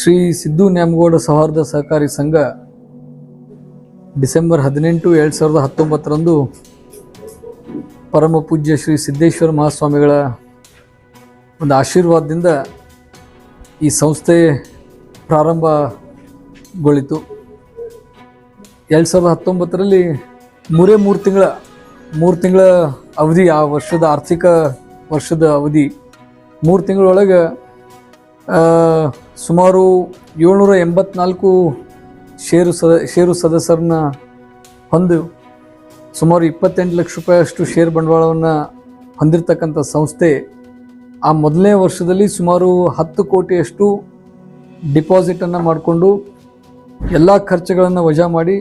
ಶ್ರೀ ಸಿದ್ದು ನ್ಯಾಮಗೌಡ ಸೌಹಾರ್ದ ಸಹಕಾರಿ ಸಂಘ ಡಿಸೆಂಬರ್ ಹದಿನೆಂಟು ಎರಡು ಸಾವಿರದ ಹತ್ತೊಂಬತ್ತರಂದು ಪರಮ ಪೂಜ್ಯ ಶ್ರೀ ಸಿದ್ದೇಶ್ವರ ಮಹಾಸ್ವಾಮಿಗಳ ಒಂದು ಆಶೀರ್ವಾದದಿಂದ ಈ ಸಂಸ್ಥೆ ಪ್ರಾರಂಭಗೊಳಿತು. ಎರಡು ಸಾವಿರದ ಹತ್ತೊಂಬತ್ತರಲ್ಲಿ ಮೂರೇ ಮೂರು ತಿಂಗಳ ಮೂರು ತಿಂಗಳ ಅವಧಿ, ಆ ವರ್ಷದ ಆರ್ಥಿಕ ವರ್ಷದ ಅವಧಿ. ಮೂರು ತಿಂಗಳೊಳಗೆ ಸುಮಾರು ಏಳ್ನೂರ ಎಂಬತ್ನಾಲ್ಕು ಷೇರು ಸದ ಷೇರು ಸದಸ್ಯರನ್ನ ಹೊಂದು ಸುಮಾರು ಇಪ್ಪತ್ತೆಂಟು ಲಕ್ಷ ರೂಪಾಯಿಯಷ್ಟು ಷೇರ್ ಬಂಡವಾಳವನ್ನು ಹೊಂದಿರತಕ್ಕಂಥ ಸಂಸ್ಥೆ ಆ ಮೊದಲನೇ ವರ್ಷದಲ್ಲಿ ಸುಮಾರು ಹತ್ತು ಕೋಟಿಯಷ್ಟು ಡಿಪಾಸಿಟನ್ನು ಮಾಡಿಕೊಂಡು ಎಲ್ಲ ಖರ್ಚುಗಳನ್ನು ವಜಾ ಮಾಡಿ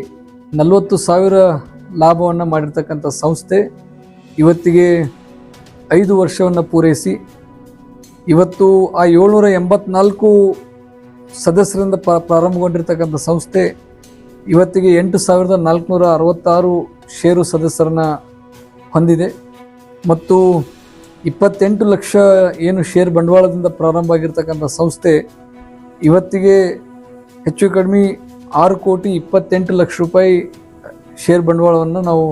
ನಲವತ್ತು ಸಾವಿರ ಲಾಭವನ್ನು ಮಾಡಿರ್ತಕ್ಕಂಥ ಸಂಸ್ಥೆ ಇವತ್ತಿಗೆ ಐದು ವರ್ಷವನ್ನು ಪೂರೈಸಿ ಇವತ್ತು ಆ ಏಳ್ನೂರ ಎಂಬತ್ನಾಲ್ಕು ಸದಸ್ಯರಿಂದ ಪ ಪ್ರಾರಂಭಗೊಂಡಿರ್ತಕ್ಕಂಥ ಸಂಸ್ಥೆ ಇವತ್ತಿಗೆ ಎಂಟು ಸಾವಿರದ ನಾಲ್ಕುನೂರ ಅರವತ್ತಾರು ಷೇರು ಸದಸ್ಯರನ್ನ ಹೊಂದಿದೆ. ಮತ್ತು ಇಪ್ಪತ್ತೆಂಟು ಲಕ್ಷ ಏನು ಷೇರ್ ಬಂಡವಾಳದಿಂದ ಪ್ರಾರಂಭ ಆಗಿರ್ತಕ್ಕಂಥ ಸಂಸ್ಥೆ ಇವತ್ತಿಗೆ ಹೆಚ್ಚು ಕಡಿಮೆ ಆರು ಕೋಟಿ ಇಪ್ಪತ್ತೆಂಟು ಲಕ್ಷ ರೂಪಾಯಿ ಷೇರ್ ಬಂಡವಾಳವನ್ನು ನಾವು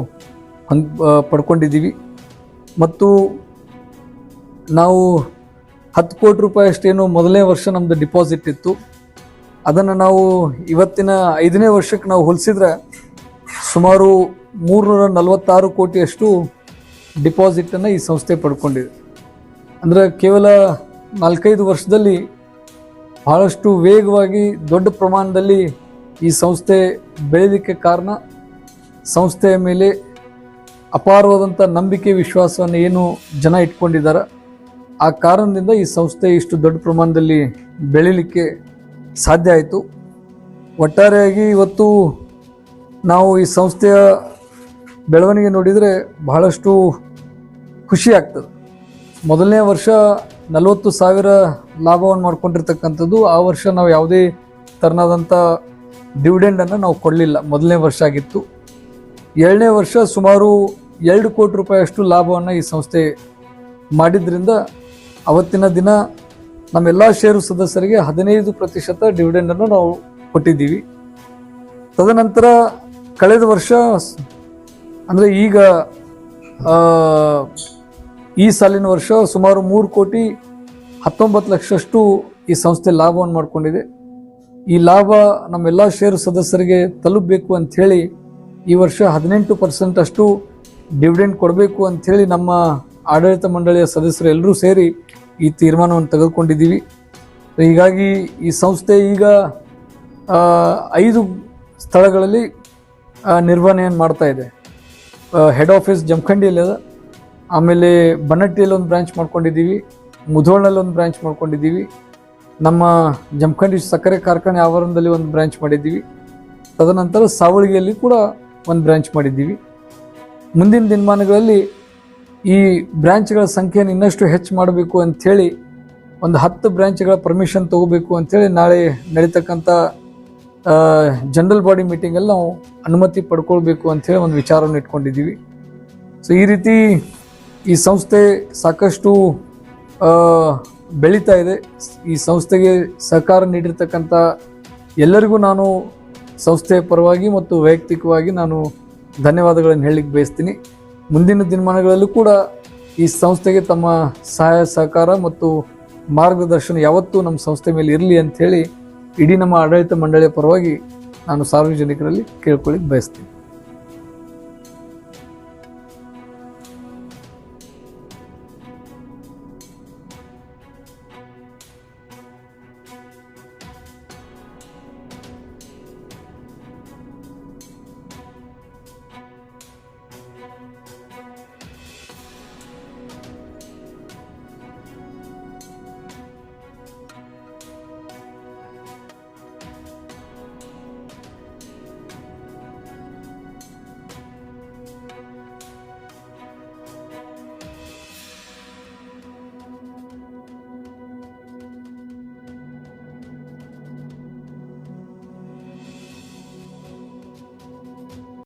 ಹೊಂದ್ ಪಡ್ಕೊಂಡಿದ್ದೀವಿ. ಮತ್ತು ನಾವು ಹತ್ತು ಕೋಟಿ ರೂಪಾಯಿ ಅಷ್ಟೇನು ಮೊದಲನೇ ವರ್ಷ ನಮ್ಮದು ಡಿಪಾಸಿಟ್ ಇತ್ತು. ಅದನ್ನು ನಾವು ಇವತ್ತಿನ ಐದನೇ ವರ್ಷಕ್ಕೆ ನಾವು ಹೋಲಿಸಿದ್ರೆ ಸುಮಾರು ಮೂರ್ನೂರ ನಲವತ್ತಾರು ಕೋಟಿಯಷ್ಟು ಡಿಪಾಸಿಟನ್ನು ಈ ಸಂಸ್ಥೆ ಪಡ್ಕೊಂಡಿದೆ. ಅಂದರೆ ಕೇವಲ ನಾಲ್ಕೈದು ವರ್ಷದಲ್ಲಿ ಬಹಳಷ್ಟು ವೇಗವಾಗಿ ದೊಡ್ಡ ಪ್ರಮಾಣದಲ್ಲಿ ಈ ಸಂಸ್ಥೆ ಬೆಳೆಯಲಿಕ್ಕೆ ಕಾರಣ ಸಂಸ್ಥೆಯ ಮೇಲೆ ಅಪಾರವಾದಂಥ ನಂಬಿಕೆ, ವಿಶ್ವಾಸವನ್ನು ಏನು ಜನ ಇಟ್ಕೊಂಡಿದ್ದಾರೆ. ಆ ಕಾರಣದಿಂದ ಈ ಸಂಸ್ಥೆ ಇಷ್ಟು ದೊಡ್ಡ ಪ್ರಮಾಣದಲ್ಲಿ ಬೆಳೀಲಿಕ್ಕೆ ಸಾಧ್ಯ ಆಯಿತು. ಒಟ್ಟಾರೆಯಾಗಿ ಇವತ್ತು ನಾವು ಈ ಸಂಸ್ಥೆಯ ಬೆಳವಣಿಗೆ ನೋಡಿದರೆ ಬಹಳಷ್ಟು ಖುಷಿ ಆಗ್ತದೆ. ಮೊದಲನೇ ವರ್ಷ ನಲವತ್ತು ಸಾವಿರ ಲಾಭವನ್ನು ಮಾಡ್ಕೊಂಡಿರ್ತಕ್ಕಂಥದ್ದು, ಆ ವರ್ಷ ನಾವು ಯಾವುದೇ ಥರನಾದಂಥ ಡಿವಿಡೆಂಡನ್ನು ನಾವು ಕೊಡಲಿಲ್ಲ. ಮೊದಲನೇ ವರ್ಷ ಆಗಿತ್ತು. ಏಳನೇ ವರ್ಷ ಸುಮಾರು ಎರಡು ಕೋಟಿ ರೂಪಾಯಿಯಷ್ಟು ಲಾಭವನ್ನು ಈ ಸಂಸ್ಥೆ ಮಾಡಿದ್ರಿಂದ ಅವತ್ತಿನ ದಿನ ನಮ್ಮೆಲ್ಲ ಷೇರು ಸದಸ್ಯರಿಗೆ ಹದಿನೈದು ಪ್ರತಿಶತ ಡಿವಿಡೆಂಡನ್ನು ನಾವು ಕೊಟ್ಟಿದ್ದೀವಿ. ತದನಂತರ ಕಳೆದ ವರ್ಷ ಅಂದರೆ ಈಗ ಈ ಸಾಲಿನ ವರ್ಷ ಸುಮಾರು ಮೂರು ಕೋಟಿ ಹತ್ತೊಂಬತ್ತು ಲಕ್ಷಷ್ಟು ಈ ಸಂಸ್ಥೆ ಲಾಭವನ್ನು ಮಾಡಿಕೊಂಡಿದೆ. ಈ ಲಾಭ ನಮ್ಮೆಲ್ಲ ಷೇರು ಸದಸ್ಯರಿಗೆ ತಲುಪಬೇಕು ಅಂಥೇಳಿ ಈ ವರ್ಷ ಹದಿನೆಂಟು ಪರ್ಸೆಂಟ್ ಅಷ್ಟು ಡಿವಿಡೆಂಡ್ ಕೊಡಬೇಕು ಅಂಥೇಳಿ ನಮ್ಮ ಆಡಳಿತ ಮಂಡಳಿಯ ಸದಸ್ಯರು ಎಲ್ಲರೂ ಸೇರಿ ಈ ತೀರ್ಮಾನವನ್ನು ತೆಗೆದುಕೊಂಡಿದ್ದೀವಿ. ಹೀಗಾಗಿ ಈ ಸಂಸ್ಥೆ ಈಗ ಐದು ಸ್ಥಳಗಳಲ್ಲಿ ನಿರ್ವಹಣೆಯನ್ನು ಮಾಡ್ತಾ ಇದೆ. ಹೆಡ್ ಆಫೀಸ್ ಜಮಖಂಡಿಯಲ್ಲಿ ಅದ. ಆಮೇಲೆ ಬನ್ನಟ್ಟಿಯಲ್ಲಿ ಒಂದು ಬ್ರಾಂಚ್ ಮಾಡ್ಕೊಂಡಿದ್ದೀವಿ. ಮುಧೋಳ್ನಲ್ಲಿ ಒಂದು ಬ್ರಾಂಚ್ ಮಾಡ್ಕೊಂಡಿದ್ದೀವಿ. ನಮ್ಮ ಜಮಖಂಡಿ ಸಕ್ಕರೆ ಕಾರ್ಖಾನೆ ಆವರಣದಲ್ಲಿ ಒಂದು ಬ್ರಾಂಚ್ ಮಾಡಿದ್ದೀವಿ. ತದನಂತರ ಸಾವಳಗಿಯಲ್ಲಿ ಕೂಡ ಒಂದು ಬ್ರಾಂಚ್ ಮಾಡಿದ್ದೀವಿ. ಮುಂದಿನ ದಿನಮಾನಗಳಲ್ಲಿ ಈ ಬ್ರಾಂಚ್ಗಳ ಸಂಖ್ಯೆಯನ್ನು ಇನ್ನಷ್ಟು ಹೆಚ್ಚು ಮಾಡಬೇಕು ಅಂಥೇಳಿ, ಒಂದು ಹತ್ತು ಬ್ರ್ಯಾಂಚ್ಗಳ ಪರ್ಮಿಷನ್ ತಗೋಬೇಕು ಅಂಥೇಳಿ ನಾಳೆ ನಡೀತಕ್ಕಂಥ ಜನರಲ್ ಬಾಡಿ ಮೀಟಿಂಗಲ್ಲಿ ನಾವು ಅನುಮತಿ ಪಡ್ಕೊಳ್ಬೇಕು ಅಂಥೇಳಿ ಒಂದು ವಿಚಾರವನ್ನು ಇಟ್ಕೊಂಡಿದ್ದೀವಿ. ಸೊ ಈ ರೀತಿ ಈ ಸಂಸ್ಥೆ ಸಾಕಷ್ಟು ಬೆಳೀತಾ ಇದೆ. ಈ ಸಂಸ್ಥೆಗೆ ಸಹಕಾರ ನೀಡಿರ್ತಕ್ಕಂಥ ಎಲ್ಲರಿಗೂ ನಾನು ಸಂಸ್ಥೆಯ ಪರವಾಗಿ ಮತ್ತು ವೈಯಕ್ತಿಕವಾಗಿ ನಾನು ಧನ್ಯವಾದಗಳನ್ನು ಹೇಳಲಿಕ್ಕೆ ಬಯಸ್ತೀನಿ. ಮುಂದಿನ ದಿನಮಾನಗಳಲ್ಲೂ ಕೂಡ ಈ ಸಂಸ್ಥೆಗೆ ತಮ್ಮ ಸಹಾಯ, ಸಹಕಾರ ಮತ್ತು ಮಾರ್ಗದರ್ಶನ ಯಾವತ್ತೂ ನಮ್ಮ ಸಂಸ್ಥೆ ಮೇಲೆ ಇರಲಿ ಅಂಥೇಳಿ ಇಡೀ ನಮ್ಮ ಆಡಳಿತ ಮಂಡಳಿಯ ಪರವಾಗಿ ನಾನು ಸಾರ್ವಜನಿಕರಲ್ಲಿ ಕೇಳ್ಕೊಳ್ಳಿಕ್ಕೆ ಬಯಸ್ತೀನಿ.